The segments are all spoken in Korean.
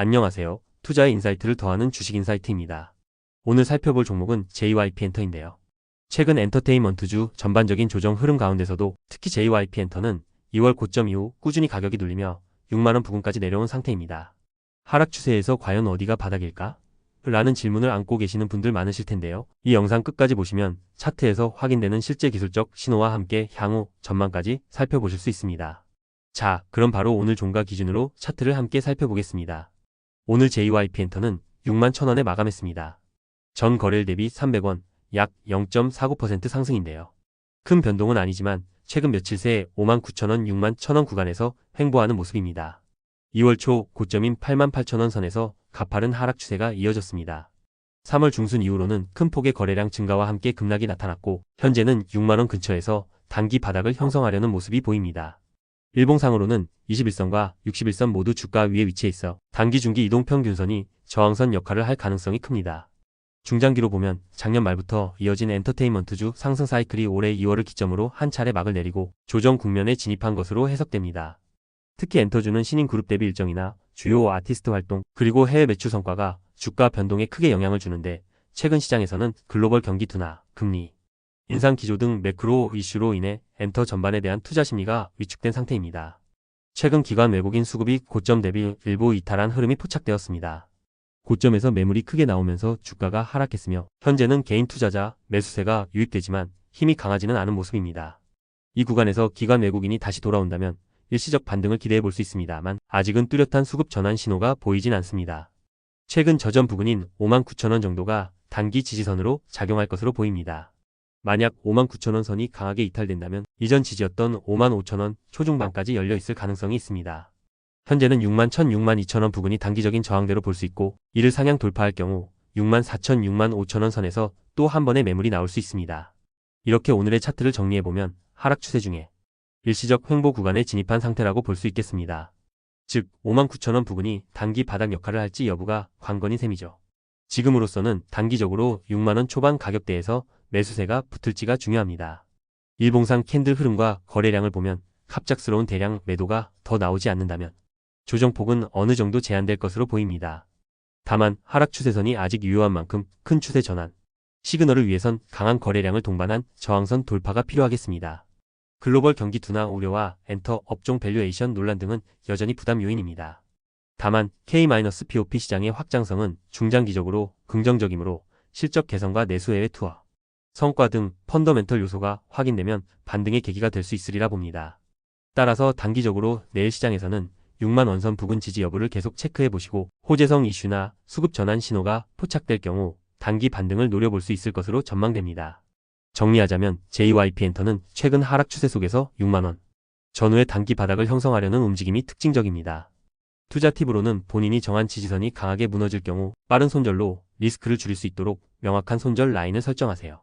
안녕하세요. 투자의 인사이트를 더하는 주식 인사이트입니다. 오늘 살펴볼 종목은 JYP 엔터인데요. 최근 엔터테인먼트주 전반적인 조정 흐름 가운데서도 특히 JYP 엔터는 2월 고점 이후 꾸준히 가격이 눌리며 6만원 부근까지 내려온 상태입니다. 하락 추세에서 과연 어디가 바닥일까? 라는 질문을 안고 계시는 분들 많으실 텐데요. 이 영상 끝까지 보시면 차트에서 확인되는 실제 기술적 신호와 함께 향후 전망까지 살펴보실 수 있습니다. 자, 그럼 바로 오늘 종가 기준으로 차트를 함께 살펴보겠습니다. 오늘 JYP 엔터는 6만 1000원에 마감했습니다. 전 거래일 대비 300원, 약 0.49% 상승인데요. 큰 변동은 아니지만 최근 며칠 새 5만 9천원, 6만 1000원 구간에서 횡보하는 모습입니다. 2월 초 고점인 8만 8천원 선에서 가파른 하락 추세가 이어졌습니다. 3월 중순 이후로는 큰 폭의 거래량 증가와 함께 급락이 나타났고 현재는 6만원 근처에서 단기 바닥을 형성하려는 모습이 보입니다. 일봉상으로는 21선과 61선 모두 주가 위에 위치해 있어 단기 중기 이동평균선이 저항선 역할을 할 가능성이 큽니다. 중장기로 보면 작년 말부터 이어진 엔터테인먼트주 상승 사이클이 올해 2월을 기점으로 한 차례 막을 내리고 조정 국면에 진입한 것으로 해석됩니다. 특히 엔터주는 신인 그룹 데뷔 일정이나 주요 아티스트 활동 그리고 해외 매출 성과가 주가 변동에 크게 영향을 주는데 최근 시장에서는 글로벌 경기 둔화, 금리, 인상 기조 등 매크로 이슈로 인해 엔터 전반에 대한 투자 심리가 위축된 상태입니다. 최근 기관 외국인 수급이 고점 대비 일부 이탈한 흐름이 포착되었습니다. 고점에서 매물이 크게 나오면서 주가가 하락했으며 현재는 개인 투자자 매수세가 유입되지만 힘이 강하지는 않은 모습입니다. 이 구간에서 기관 외국인이 다시 돌아온다면 일시적 반등을 기대해 볼 수 있습니다만 아직은 뚜렷한 수급 전환 신호가 보이진 않습니다. 최근 저점 부근인 5만 9천원 정도가 단기 지지선으로 작용할 것으로 보입니다. 만약 5만 9천원 선이 강하게 이탈된다면 이전 지지였던 5만 5천원 초중반까지 열려 있을 가능성이 있습니다. 현재는 6만 1천, 6만 2천원 부근이 단기적인 저항대로 볼 수 있고 이를 상향 돌파할 경우 6만 4천, 6만 5천원 선에서 또 한 번의 매물이 나올 수 있습니다. 이렇게 오늘의 차트를 정리해보면 하락 추세 중에 일시적 횡보 구간에 진입한 상태라고 볼 수 있겠습니다. 즉 5만 9천원 부근이 단기 바닥 역할을 할지 여부가 관건인 셈이죠. 지금으로서는 단기적으로 6만원 초반 가격대에서 매수세가 붙을지가 중요합니다. 일봉상 캔들 흐름과 거래량을 보면 갑작스러운 대량 매도가 더 나오지 않는다면 조정폭은 어느 정도 제한될 것으로 보입니다. 다만 하락 추세선이 아직 유효한 만큼 큰 추세 전환, 시그널을 위해선 강한 거래량을 동반한 저항선 돌파가 필요하겠습니다. 글로벌 경기 둔화 우려와 엔터 업종 밸류에이션 논란 등은 여전히 부담 요인입니다. 다만 K-POP 시장의 확장성은 중장기적으로 긍정적이므로 실적 개선과 내수 해외 투어, 성과 등 펀더멘털 요소가 확인되면 반등의 계기가 될 수 있으리라 봅니다. 따라서 단기적으로 내일 시장에서는 6만 원선 부근 지지 여부를 계속 체크해 보시고 호재성 이슈나 수급 전환 신호가 포착될 경우 단기 반등을 노려볼 수 있을 것으로 전망됩니다. 정리하자면 JYP 엔터는 최근 하락 추세 속에서 6만 원 전후의 단기 바닥을 형성하려는 움직임이 특징적입니다. 투자 팁으로는 본인이 정한 지지선이 강하게 무너질 경우 빠른 손절로 리스크를 줄일 수 있도록 명확한 손절 라인을 설정하세요.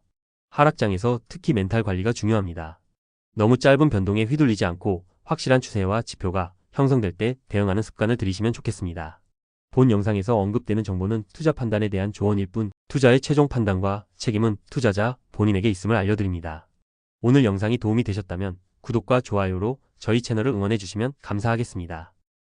하락장에서 특히 멘탈 관리가 중요합니다. 너무 짧은 변동에 휘둘리지 않고 확실한 추세와 지표가 형성될 때 대응하는 습관을 들이시면 좋겠습니다. 본 영상에서 언급되는 정보는 투자 판단에 대한 조언일 뿐 투자의 최종 판단과 책임은 투자자 본인에게 있음을 알려드립니다. 오늘 영상이 도움이 되셨다면 구독과 좋아요로 저희 채널을 응원해 주시면 감사하겠습니다.